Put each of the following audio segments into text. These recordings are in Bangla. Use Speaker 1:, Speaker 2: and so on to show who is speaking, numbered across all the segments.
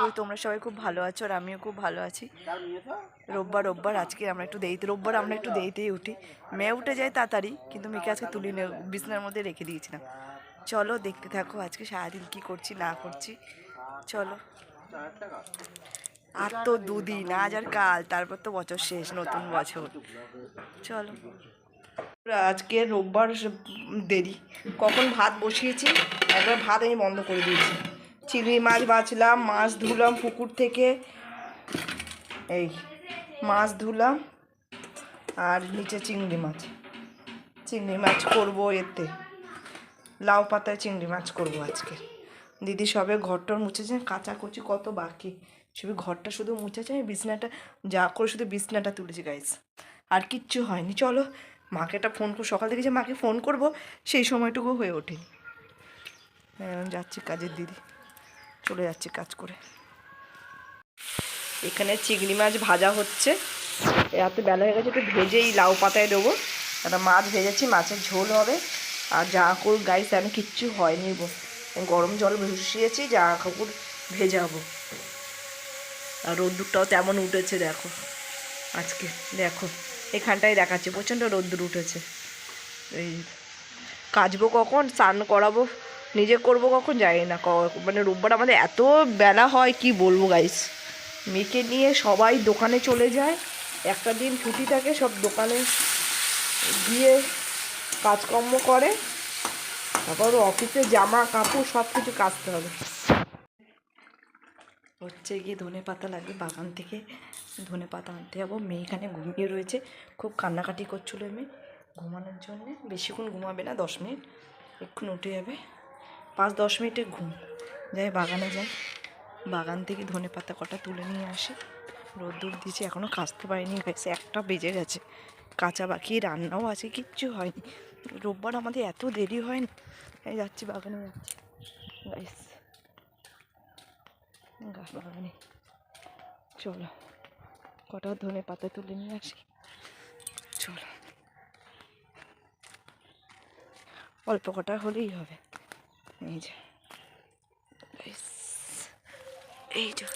Speaker 1: করি তোমরা সবাই খুব ভালো আছো আর আমিও খুব ভালো আছি। রোববার রোববার আজকে আমরা একটু দেরিতে রোববার আমরা একটু দেরিতেই উঠি। মেয়ে উঠে যায় তাড়াতাড়ি কিন্তু মেয়েকে আজকে তুলি বিছনার মধ্যে রেখে দিয়েছিলাম। চলো দেখতে থাকো আজকে সারাদিন কী করছি না করছি। চলো। আর তো দুদিন আজ আর কাল তারপর তো বছর শেষ নতুন বছর। চলো। আজকে রোববার দেরি। কখন ভাত বসিয়েছি? একবার ভাত আমি বন্ধ করে দিয়েছি। চিংড়ি মাছ বাছলাম মাছ ধুলাম পুকুর থেকে। এই, মাছ ধুলাম আর নিচে চিংড়ি মাছ। চিংড়ি মাছ করব এতে। লাউ পাতায় চিংড়ি মাছ করব আজকে। দিদি সবে ঘরটর মুছেছে, কাচাকুচি কত বাকি। শুধু ঘরটা শুধু মুছেছে, আমি বিছনাটা, যা করে শুধু বিছনাটা তুলেছি গাইস আর কিচ্ছু হয়নি। চলো মাকে একটা ফোন সকাল থেকে যে মাকে ফোন করব, সেই সময়টুকু হয়ে ওঠেনি যাচ্ছি কাজের দিদি, চলে যাচ্ছি কাজ করে। এখানে চিংড়ি মাছ ভাজা হচ্ছে। এত বেলা হয়ে গেছে, একটু ভেজেই লাউ পাতায় দেবো। একটা মাছ ভেজেছি, মাছের ঝোল হবে। আর জামা কাপড় গাইস আমি কিচ্ছু হয়নি গরম জল বসিয়েছি জামা কাপড় ভেজাবো। আর রোদ্দুরটাও তেমন উঠেছে, দেখো। আজকে, দেখো। এখানটায় দেখাচ্ছে, প্রচণ্ড রোদ্দুর উঠেছে। এই কাচবো কখন, স্নান করাবো, নিজে করব কখন জানি না মানে রোববার আমাদের এত বেলা হয়, কি বলব গাইস মেয়েকে নিয়ে সবাই দোকানে চলে যায়, একটা দিন ছুটি থাকে, সব দোকানে গিয়ে কাজকর্ম করে, তারপর অফিসে জামা, কাপড় সব কিছু কাচতে হবে। হচ্ছে গিয়ে ধনে পাতা লাগবে বাগান থেকে ধনে পাতা আনতে যাব। মেয়ে এখানে ঘুমিয়ে রয়েছে। খুব কান্নাকাটি করছিল মেয়ে। ঘুমানোর জন্যে বেশিক্ষণ ঘুমাবে না, দশ মিনিট। এক্ষুন উঠে যাবে। পাঁচ, দশ মিনিটে ঘুম। যাই বাগানে যাই। বাগান থেকে ধনে পাতা কটা তুলে নিয়ে আসি। রোদ্দুর দিয়েছি এখনও কাচতে পারিনি। গেছে একটা, বেজে গেছে। কাঁচা বাকি, রান্নাও আছে, কিচ্ছু হয়নি। রোববার আমাদের এত দেরি হয় না যাচ্ছি, বাগানে যাচ্ছি। গাইস গাছ বাগানে চলো, কটা ধনে পাতা তুলে নিয়ে আসি। চলো। অল্প কটা হলেই হবে। এই যে এই যে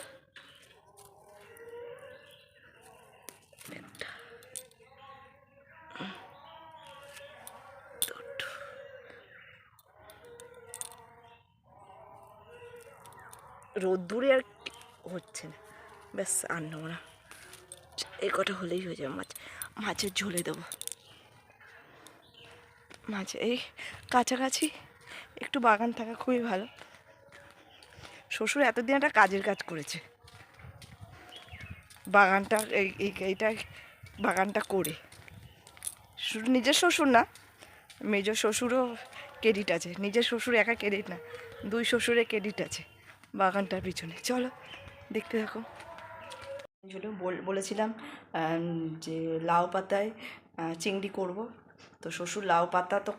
Speaker 1: রোদ্দুরে আর হচ্ছে না। ব্যাস, আর নেব না। এই কটা হলেই হয়ে যাবে। মাছ, মাছের ঝোলে দেবো। মাছ, এই কাছাকাছি একটু বাগান থাকা খুবই ভালো। শ্বশুর এতদিন একটা কাজের কাজ করেছে। বাগানটা, এই, এই- এইটা বাগানটা করে। শুধু নিজের শ্বশুর না, মেজ শ্বশুরও ক্রেডিট আছে। নিজের শ্বশুর একা ক্রেডিট না, দুই শ্বশুরের ক্রেডিট আছে। বাগানটার পিছনে। চলো, দেখতে থাকো। ঝুলে বলেছিলাম যে লাউ পাতায় চিংড়ি করব। তো শ্বশুর লাউ পাতা তো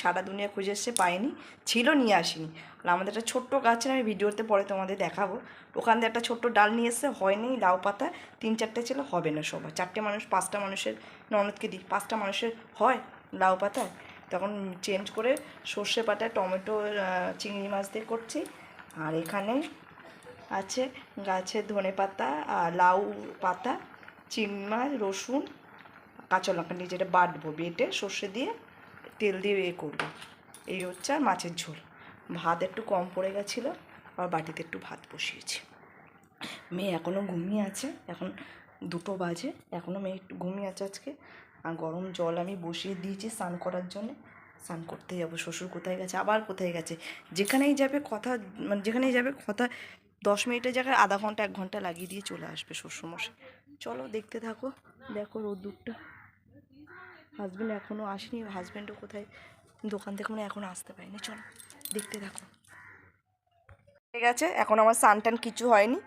Speaker 1: সারা দুনিয়া খুঁজে এসছে, পায়নি, ছিল, নিয়ে আসিনি। আর আমাদের একটা ছোট্ট গাছ আমি ভিডিওতে পরে তোমাদের দেখাবো। ওখান থেকে একটা ছোট্ট ডাল নিয়ে এসছে, হয়নি লাউ পাতা, তিন চারটে ছিল, হবে না সবার। চারটে মানুষ, পাঁচটা মানুষের, ননদকে দিই, পাঁচটা মানুষের হয় লাউ পাতায় তখন চেঞ্জ করে সর্ষে পাতা টমেটো চিংড়ি মাছ দিয়ে করছি। আর এখানে আছে গাছের ধনে পাতা আর লাউ পাতা, চিংড়ি মাছ, রসুন, কাঁচা লঙ্কা নিয়ে যেটা বাটবো বেটে সর্ষে দিয়ে তেল দিয়ে এ করব। এই হচ্ছে আর মাছের ঝোল। ভাত একটু কম পড়ে গেছিল আর বাটিতে একটু ভাত বসিয়েছি। মেয়ে এখনও ঘুমিয়ে আছে, এখন দুটো বাজে এখনও মেয়ে একটু ঘুমিয়ে আছে আজকে। আর গরম জল আমি বসিয়ে দিয়েছি স্নান করার জন্যে। স্নান করতে যাব শ্বশুর কোথায় গেছে আবার কোথায় গেছে? যেখানেই যাবে কথা মানে যেখানেই যাবে কথা দশ মিনিটের জায়গায় আধা ঘণ্টা এক ঘণ্টা লাগিয়ে দিয়ে চলে আসবে শ্বশুরমশাই। চলো দেখতে থাকো দেখো রোদ্দুরটা। হাজব্যান্ড এখনও আসেনি হাজব্যান্ডও কোথায়? দোকান থেকে মানে এখনও আসতে পারেনি। চলো দেখতে থাকো। ঠিক আছে এখন আমার স্নান টান কিছু হয়নি।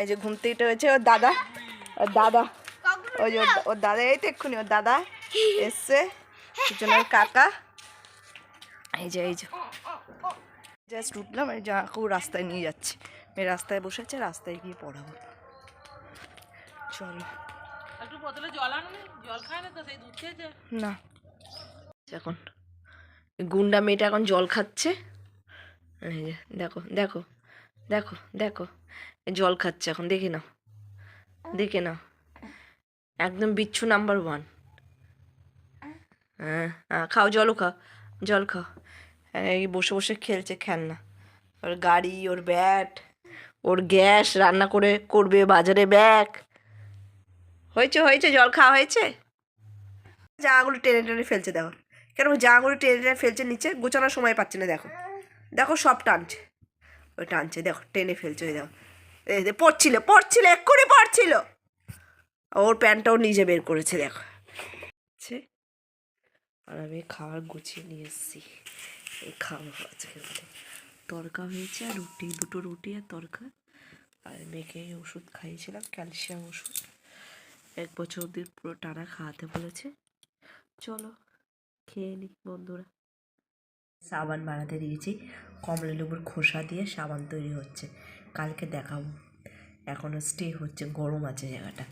Speaker 1: এই যে ঘুম থেকে হয়েছে ওর দাদা ওর দাদা ওই যে ওর দাদা এই তো এক্ষুনি ওর দাদা এসছে। পিছনের কাকা এই যে এই যে। জাস্ট উঠলাম এই জামাকেও রাস্তায় নিয়ে যাচ্ছি। এই রাস্তায় বসে আছে রাস্তায় গিয়ে পড়াবো। চলো।
Speaker 2: না?
Speaker 1: এখন গুন্ডা মেয়েটা এখন জল খাচ্ছে। দেখো দেখো দেখো দেখো। জল খাচ্ছে এখন দেখে নাও। দেখে নাও। একদম বিচ্ছু নাম্বার ওয়ান হ্যাঁ হ্যাঁ খাও, জলও খাও, জল খাও। এই বসে বসে খেলছে খেলনা। ওর গাড়ি, ওর ব্যাট, ওর গ্যাস রান্না করে করবে বাজারে ব্যাগ। হয়েছে হয়েছে, জল খাওয়া হয়েছে? জামাগুলো টেনে টেনে ফেলছে, দেখো। কেন জামাগুলো টেনে টেনে ফেলছে নিচে, গোছানোর সময় পাচ্ছে না, দেখো। দেখো, সব টানছে। ওই টানছে, দেখো, টেনে ফেলছে, ওই দেখো। পড়ছিল পড়ছিল, এক্ষুনি পড়ছিল। ওর প্যান্টটাও নিজে বের করেছে, দেখো। আর আমি খাবার গুছিয়ে নিয়ে এসেছি। এই খাব আজকে তরকা হয়েছে আর রুটি, দুটো রুটি আর তরকা আর মেয়েকে ওষুধ খাইয়েছিলাম, ক্যালসিয়াম ওষুধ। এক বছর অবধি পুরো টানা খাওয়াতে বলেছে। চলো, খেয়ে নি বন্ধুরা। সাবান বানাতে দিয়েছি, কমলা লেবুর খোসা দিয়ে সাবান তৈরি হচ্ছে। কালকে দেখাবো। এখনও স্টে হচ্ছে, গরম আছে জায়গাটা।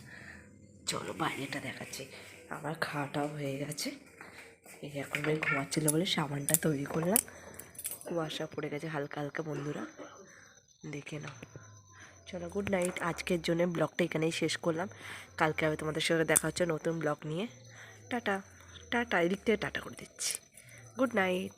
Speaker 1: চলো বাইরেটা দেখাচ্ছি। আমার খাওয়াটাও হয়ে গেছে। এই এখন আমি ঘুমাচ্ছিল বলে সাবানটা তৈরি করলাম। কুয়াশা পড়ে গেছে হালকা হালকা বন্ধুরা। দেখে নাও। চলো গুড নাইট আজকের জন্য ব্লগটা এখানেই শেষ করলাম। কালকে আমি তোমাদের সঙ্গে দেখা হচ্ছে নতুন ব্লগ নিয়ে। টাটা। টাটা এদিক থেকে টাটা করে দিচ্ছি। Good night